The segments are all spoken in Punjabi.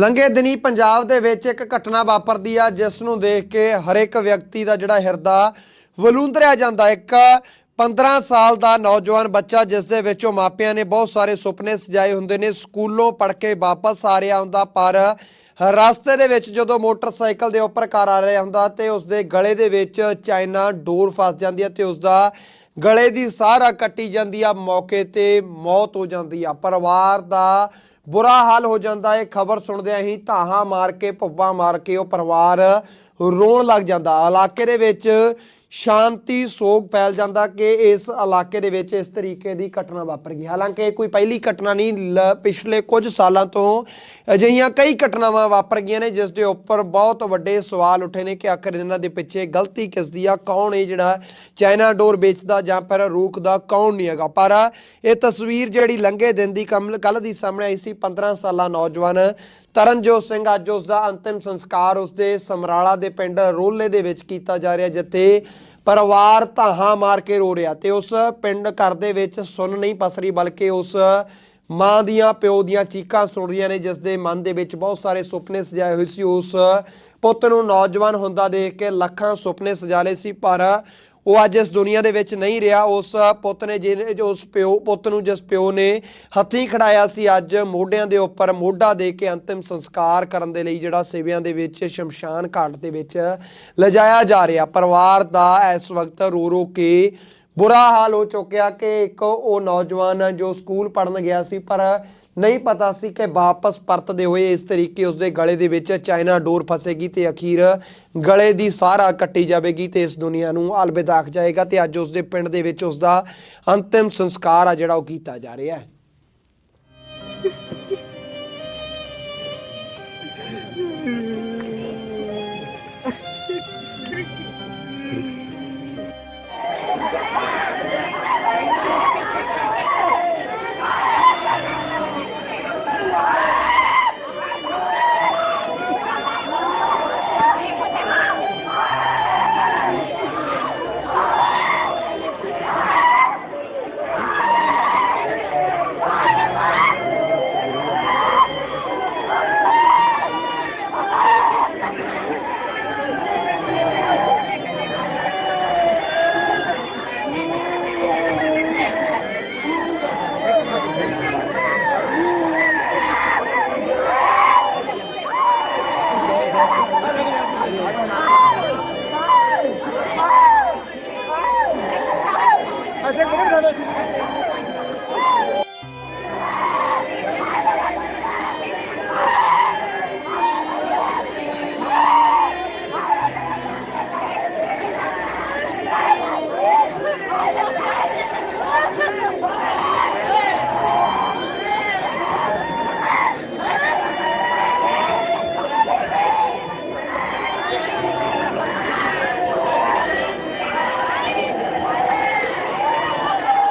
ਲੰਘੇ ਦਿਨੀ ਪੰਜਾਬ ਦੇ ਵਿੱਚ ਇੱਕ ਘਟਨਾ ਵਾਪਰਦੀ ਆ, ਜਿਸ ਨੂੰ ਦੇਖ ਕੇ ਹਰ ਇੱਕ ਵਿਅਕਤੀ ਦਾ ਜਿਹੜਾ ਹਿਰਦਾ ਵਲੂੰਦਰਿਆ ਜਾਂਦਾ ਇੱਕ 15 ਸਾਲ ਦਾ ਨੌਜਵਾਨ ਬੱਚਾ, ਜਿਸ ਦੇ ਵਿੱਚੋਂ ਮਾਪਿਆਂ ਨੇ ਬਹੁਤ ਸਾਰੇ ਸੁਪਨੇ ਸਜਾਏ ਹੁੰਦੇ ਨੇ, ਸਕੂਲੋਂ ਪੜ੍ਹ ਕੇ ਵਾਪਸ ਆ ਰਿਹਾ ਹੁੰਦਾ, ਪਰ ਰਸਤੇ ਦੇ ਵਿੱਚ ਜਦੋਂ ਮੋਟਰਸਾਈਕਲ ਦੇ ਉੱਪਰ ਕਾਰ ਆ ਰਿਹਾ ਹੁੰਦਾ ਤੇ ਉਸ ਦੇ ਗਲੇ ਦੇ ਵਿੱਚ ਚਾਈਨਾ ਡੋਰ ਫਸ ਜਾਂਦੀ ਹੈ ਤੇ ਉਸ ਦਾ ਗਲੇ ਦੀ ਸਾਰਾ ਕੱਟੀ ਜਾਂਦੀ ਆ, ਮੌਕੇ ਤੇ ਮੌਤ ਹੋ ਜਾਂਦੀ ਆ। ਪਰਿਵਾਰ ਦਾ ਬੁਰਾ ਹਾਲ ਹੋ ਜਾਂਦਾ ਹੈ ਖਬਰ ਸੁਣਦਿਆਂ ਹੀ ਧਾਹਾਂ ਮਾਰ ਕੇ, ਭੁੱਬਾਂ ਮਾਰ ਕੇ ਉਹ ਪਰਿਵਾਰ ਰੋਣ ਲੱਗ ਜਾਂਦਾ। ਇਲਾਕੇ ਦੇ ਵਿੱਚ ਸ਼ਾਂਤੀ ਸੋਗ ਫੈਲ ਜਾਂਦਾ ਕਿ ਇਸ ਇਲਾਕੇ ਦੇ ਵਿੱਚ ਇਸ ਤਰੀਕੇ ਦੀ ਘਟਨਾ ਵਾਪਰ ਗਈ। ਹਾਲਾਂਕਿ ਇਹ ਕੋਈ ਪਹਿਲੀ ਘਟਨਾ ਨਹੀਂ, ਲ- ਪਿਛਲੇ ਕੁਝ ਸਾਲਾਂ ਤੋਂ ਅਜਿਹੀਆਂ ਕਈ ਘਟਨਾਵਾਂ ਵਾਪਰ ਗਈਆਂ ਨੇ, ਜਿਸ ਦੇ ਉੱਪਰ ਬਹੁਤ ਵੱਡੇ ਸਵਾਲ ਉੱਠੇ ਨੇ ਕਿ ਆਖਰ ਇਹਨਾਂ ਦੇ ਪਿੱਛੇ ਗਲਤੀ ਕਿਸ ਦੀ ਆ, ਕੌਣ ਇਹ ਜਿਹੜਾ ਚਾਈਨਾ ਡੋਰ ਵੇਚਦਾ ਜਾਂ ਫਿਰ ਰੋਕਦਾ ਕੌਣ ਨਹੀਂ ਹੈਗਾ। ਪਰ ਇਹ ਤਸਵੀਰ ਜਿਹੜੀ ਲੰਘੇ ਦਿਨ ਦੀ ਕੱਲ ਦੀ ਸਾਹਮਣੇ ਆਈ ਸੀ 15 ਸਾਲਾ ਨੌਜਵਾਨ ਤਰਨਜੋਤ ਸਿੰਘ ਅੱਜ ਉਸ ਦਾ ਅੰਤਿਮ ਸੰਸਕਾਰ ਉਸ ਦੇ ਸਮਰਾਲਾ ਦੇ ਪਿੰਡ ਰੋਲੇ ਦੇ ਵਿੱਚ ਕੀਤਾ ਜਾ ਰਿਹਾ ਜਿੱਥੇ ਪਰਿਵਾਰ ਧਾਹਾਂ ਮਾਰ ਕੇ ਰੋ ਰਿਹਾ ਤੇ ਉਸ ਪਿੰਡ ਘਰ ਦੇ ਵਿੱਚ ਸੁਣ ਨਹੀਂ ਪਸਰੀ ਬਲਕਿ ਉਸ ਮਾਂ ਦੀਆਂ ਪਿਓ ਦੀਆਂ ਚੀਕਾਂ ਸੁਣ ਰਹੀਆਂ ਨੇ, ਜਿਸ ਦੇ ਮਨ ਦੇ ਵਿੱਚ ਬਹੁਤ ਸਾਰੇ ਸੁਪਨੇ ਸਜਾਏ ਹੋਏ ਸੀ। ਉਸ ਪੁੱਤ ਨੂੰ ਨੌਜਵਾਨ ਹੁੰਦਾ ਦੇਖ ਕੇ ਲੱਖਾਂ ਸੁਪਨੇ ਸਜਾ ਲਏ ਸੀ, ਪਰ ਉਹ ਅੱਜ ਇਸ ਦੁਨੀਆ ਦੇ ਵਿੱਚ ਨਹੀਂ ਰਿਹਾ। ਉਸ ਪੁੱਤ ਨੇ ਜਿਹਨੇ ਉਸ ਪਿਓ ਪੁੱਤ ਨੂੰ ਜਿਸ ਪਿਓ ਨੇ ਹੱਥੀਂ ਖੜਾਇਆ ਸੀ, ਅੱਜ ਮੋਢਿਆਂ ਦੇ ਉੱਪਰ ਮੋਢਾ ਦੇ ਕੇ ਅੰਤਿਮ ਸੰਸਕਾਰ ਕਰਨ ਦੇ ਲਈ ਜਿਹੜਾ ਸੇਵਿਆਂ ਦੇ ਵਿੱਚ ਸ਼ਮਸ਼ਾਨ ਘਾਟ ਦੇ ਵਿੱਚ ਲਿਜਾਇਆ ਜਾ ਰਿਹਾ। ਪਰਿਵਾਰ ਦਾ ਇਸ ਵਕਤ ਰੋ ਰੋ ਕੇ ਬੁਰਾ ਹਾਲ ਹੋ ਚੁੱਕਿਆ ਕਿ ਇੱਕ ਉਹ ਨੌਜਵਾਨ ਜੋ ਸਕੂਲ ਪੜਨ ਗਿਆ ਸੀ, ਪਰ ਨਹੀਂ ਪਤਾ ਸੀ ਕਿ ਵਾਪਸ ਪਰਤਦੇ ਹੋਏ ਇਸ ਤਰੀਕੇ ਉਸਦੇ ਗਲੇ ਦੇ ਵਿੱਚ ਚਾਈਨਾ ਡੋਰ ਫਸੇਗੀ ਤੇ ਅਖੀਰ ਗਲੇ ਦੀ ਸਾਰਾ ਕੱਟੀ ਜਾਵੇਗੀ ਤੇ ਇਸ ਦੁਨੀਆ ਨੂੰ ਅਲਵਿਦਾ ਆਖ ਜਾਏਗਾ ਤੇ ਅੱਜ ਉਸਦੇ ਪਿੰਡ ਦੇ ਵਿੱਚ ਉਸਦਾ ਅੰਤਿਮ ਸੰਸਕਾਰ ਆ ਜਿਹੜਾ ਉਹ ਕੀਤਾ ਜਾ ਰਿਹਾ ਹੈ।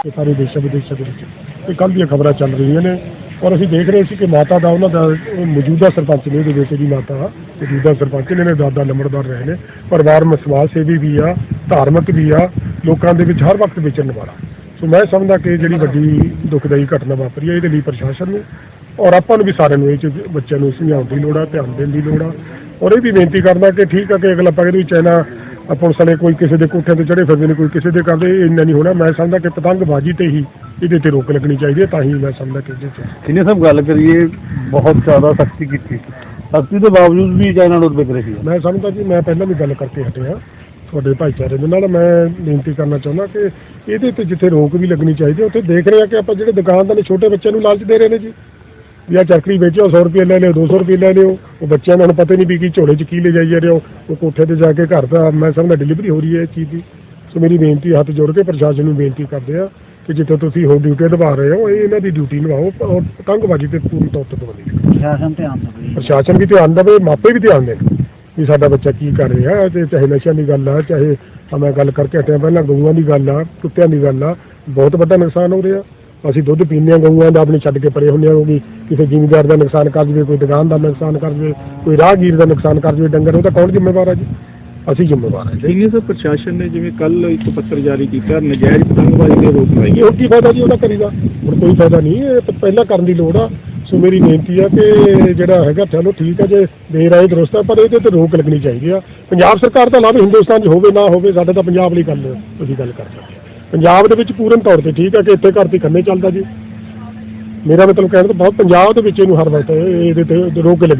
ਇਹ ਸਾਰੇ ਦੇਸ਼ਾਂ ਵਿਦੇਸ਼ਾਂ ਦੇ ਵਿੱਚ। ਇਹ ਕੱਲ੍ਹ ਦੀਆਂ ਖਬਰਾਂ ਚੱਲ ਰਹੀਆਂ ਨੇ। ਔਰ ਅਸੀਂ ਦੇਖ ਰਹੇ ਸੀ ਕਿ ਮਾਤਾ ਦਾ ਉਹਨਾਂ ਦਾ ਮੌਜੂਦਾ ਸਰਪੰਚ ਨੇ, ਉਹਦੇ ਬੇਟੇ ਦੀ ਮਾਤਾ, ਮੌਜੂਦਾ ਸਰਪੰਚ ਨੇ ਦਾਦਾ ਨੰਬਰਦਾਰ ਰਹੇ ਨੇ। ਪਰਿਵਾਰ ਮਸਵਾਲ ਸੇਵੀ ਵੀ ਆ, ਧਾਰਮਿਕ ਵੀ ਆ, ਲੋਕਾਂ ਦੇ ਵਿੱਚ ਹਰ ਵਕਤ ਵਿਚਰਨ ਵਾਲਾ। ਸੋ ਮੈਂ ਸਮਝਦਾ ਕਿ ਜਿਹੜੀ ਵੱਡੀ ਦੁਖਦਾਈ ਘਟਨਾ ਵਾਪਰੀ ਹੈ ਇਹਦੇ ਲਈ ਪ੍ਰਸ਼ਾਸਨ ਨੂੰ ਔਰ ਆਪਾਂ ਨੂੰ ਵੀ ਸਾਰਿਆਂ ਨੂੰ ਇਹ 'ਚ ਬੱਚਿਆਂ ਨੂੰ ਸਮਝਾਉਣ ਦੀ ਲੋੜ ਆ, ਧਿਆਨ ਦੇਣ ਦੀ ਲੋੜ ਆ। ਔਰ ਇਹ ਵੀ ਬੇਨਤੀ ਕਰਦਾ ਕਿ ਠੀਕ ਆ ਕਿ ਅਗਲਾ ਪਗੜ ਵੀ ਚਾਈਨਾ ਪੁਲਿਸ ਵਾਲੇ ਕੋਈ ਕਿਸੇ ਦੇ ਕੋਠਿਆਂ ਤੇ ਚੜੇ ਫਿਰਦੇ ਨੇ ਕੋਈ ਕਿਸੇ ਦੇ ਕਰਦੇ ਇੰਨਾ ਨਹੀਂ ਹੋਣਾ। ਮੈਂ ਸਮਝਦਾ ਕਿ ਪਤੰਗਬਾਜ਼ੀ ਤੇ ਹੀ ਇਹਦੇ ਤੇ ਰੋਕ ਲੱਗਣੀ ਚਾਹੀਦੀ ਹੈ ਤਾਂ ਹੀ ਮੈਂ ਸਮਝਦਾ ਕਿ ਇਹਦੇ ਤੇ। ਇਹਨੇ ਸਭ ਗੱਲ ਕਰੀਏ ਬਹੁਤ ਜ਼ਿਆਦਾ ਸਖਤੀ ਕੀਤੀ। ਸਖਤੀ ਦੇ ਬਾਵਜੂਦ ਵੀ ਚਾਈਨਾ ਡੋਰ ਵਿਕ ਰਹੀ ਹੈ। ਮੈਂ ਸਮਝਦਾ ਜੀ ਮੈਂ ਪਹਿਲਾਂ ਵੀ ਗੱਲ ਕਰਕੇ ਹਟਿਆ ਤੁਹਾਡੇ ਭਾਈਚਾਰੇ ਦੇ ਨਾਲ। ਮੈਂ ਬੇਨਤੀ ਕਰਨਾ ਚਾਹੁੰਦਾ ਕਿ ਇਹਦੇ ਤੇ ਜਿੱਥੇ ਰੋਕ ਵੀ ਲੱਗਣੀ ਚਾਹੀਦੀ ਹੈ ਉੱਥੇ ਦੇਖ ਰਹੇ ਆ ਕਿ ਆਪਾਂ ਜਿਹੜੇ ਦੁਕਾਨਦਾਰ ਨੇ ਛੋਟੇ ਬੱਚਿਆਂ ਨੂੰ ਲਾਲਚ ਦੇ ਰਹੇ ਨੇ ਜੀ। ਵੀ ਆ ਚੱਕਰੀ ਵੇਚੋ 100 ਰੁਪਏ ਲੈ ਲਿਓ 200 ਰੁਪਏ ਲੈ ਲਿਓ। ਉਹ ਬੱਚਿਆਂ ਨੂੰ ਪਤਾ ਨਹੀਂ ਵੀ ਕੀ ਝੋਲੇ 'ਚ ਕੀ ਲੈ ਜਾਈ ਜਾ ਰਹੇ ਹੋ। ਉਹ ਕੋਠੇ ਤੇ ਜਾ ਕੇ ਘਰ ਦਾ ਮੈਂ ਸਮਝਦਾ ਡਿਲੀਵਰੀ ਹੋ ਰਹੀ ਹੈ ਇਸ ਚੀਜ਼ ਦੀ। ਸੋ ਮੇਰੀ ਬੇਨਤੀ ਹੱਥ ਜੋੜ ਕੇ ਪ੍ਰਸ਼ਾਸਨ ਨੂੰ ਬੇਨਤੀ ਕਰਦੇ ਆ ਕਿ ਜਿੱਥੇ ਤੁਸੀਂ ਹੋਰ ਡਿਊਟੀ ਨਿਭਾ ਰਹੇ ਹੋ ਇਹ ਇਹਨਾਂ ਦੀ ਡਿਊਟੀ ਨਿਭਾਓ ਔਰ ਪਤੰਗਬਾਜ਼ੀ ਤੇ ਪੂਰੀ ਤੌਰ ਤੇ ਪਾਬੰਦੀ ਪ੍ਰਸ਼ਾਸਨ ਧਿਆਨ ਦੇਵੇ। ਪ੍ਰਸ਼ਾਸਨ ਵੀ ਧਿਆਨ ਦੇਵੇ ਮਾਪੇ ਵੀ ਧਿਆਨ ਦੇਣ ਵੀ ਸਾਡਾ ਬੱਚਾ ਕੀ ਕਰ ਰਿਹਾ ਤੇ ਚਾਹੇ ਨਸ਼ਿਆਂ ਦੀ ਗੱਲ ਆ ਚਾਹੇ ਮੈਂ ਗੱਲ ਕਰਕੇ ਹਟਿਆ ਪਹਿਲਾਂ ਗਊਆਂ ਦੀ ਗੱਲ ਆ ਕੁੱਤਿਆਂ ਦੀ ਗੱਲ ਆ ਬਹੁਤ ਵੱਡਾ ਨੁਕਸਾਨ ਹੋ ਰਿਹਾ। ਅਸੀਂ ਦੁੱਧ ਪੀਂਦੇ ਹਾਂ ਗਊਆਂ ਦਾ ਆਪਣੇ ਛੱਡ ਕੇ ਪਰੇ ਹੁੰਦੇ ਹਾਂ ਕਿਉਂਕਿ ਕਿਸੇ ਜ਼ਿਮੀਂਦਾਰ ਦਾ ਨੁਕਸਾਨ ਕਰ ਜਵੇ ਕੋਈ ਦੁਕਾਨ ਦਾ ਨੁਕਸਾਨ ਕਰ ਜਵੇ ਕੋਈ ਰਾਹਗੀਰ ਦਾ ਨੁਕਸਾਨ ਕਰ ਜਵੇ ਡੰਗਰ ਉਹਦਾ ਕੌਣ ਜ਼ਿੰਮੇਵਾਰ ਆ ਜੀ? ਅਸੀਂ ਜ਼ਿੰਮੇਵਾਰ ਹਾਂ ਜੀ। ਸਰ ਪ੍ਰਸ਼ਾਸਨ ਨੇ ਜਿਵੇਂ ਕੱਲ ਇੱਕ ਪੱਤਰ ਜਾਰੀ ਕੀਤਾ ਨਜਾਇਜ਼ ਪਤੰਗਬਾਜ਼ੀ ਤੇ ਰੋਕ ਲਾਈ ਹੋਰ ਕੀ ਫਾਇਦਾ ਜੀ ਉਹਦਾ ਕਰੀਦਾ? ਹੁਣ ਕੋਈ ਫਾਇਦਾ ਨਹੀਂ ਇਹ ਤਾਂ ਪਹਿਲਾਂ ਕਰਨ ਦੀ ਲੋੜ ਆ। ਸੋ ਮੇਰੀ ਬੇਨਤੀ ਆ ਕਿ ਜਿਹੜਾ ਹੈਗਾ ਚਲੋ ਠੀਕ ਹੈ ਜੇ ਦੇਰ ਆਏ ਦਰੁਸਤ ਆ ਪਰ ਇਹਦੇ ਤੇ ਰੋਕ ਲੱਗਣੀ ਚਾਹੀਦੀ ਆ। ਪੰਜਾਬ ਸਰਕਾਰ ਤਾਂ ਲਾਵੇ ਹਿੰਦੁਸਤਾਨ 'ਚ ਹੋਵੇ ਨਾ ਹੋਵੇ ਸਾਡਾ ਤਾਂ ਪੰਜਾਬ ਲਈ ਗੱਲ ਤੁਸੀਂ ਗੱਲ ਕਰ ਸਕਦੇ ਹੋ। ਪੰਜਾਬ ਦੇ ਵਿੱਚ ਪੂਰਨ ਤੌਰ ਤੇ ਠੀਕ ਹੈ ਕਿ ਇੱਥੇ ਘਰ ਤੇ ਖੰਨੇ ਚੱਲਦਾ ਜੀ। ਮੇਰਾ ਮਤਲਬ ਕਹਿਣ ਦਾ ਬਹੁਤ ਪੰਜਾਬ ਦੇ ਵਿੱਚ ਇਹਨੂੰ ਹਰ ਵਕਤ ਇਹਦੇ ਤੇ ਰੋਕ ਲੱਗ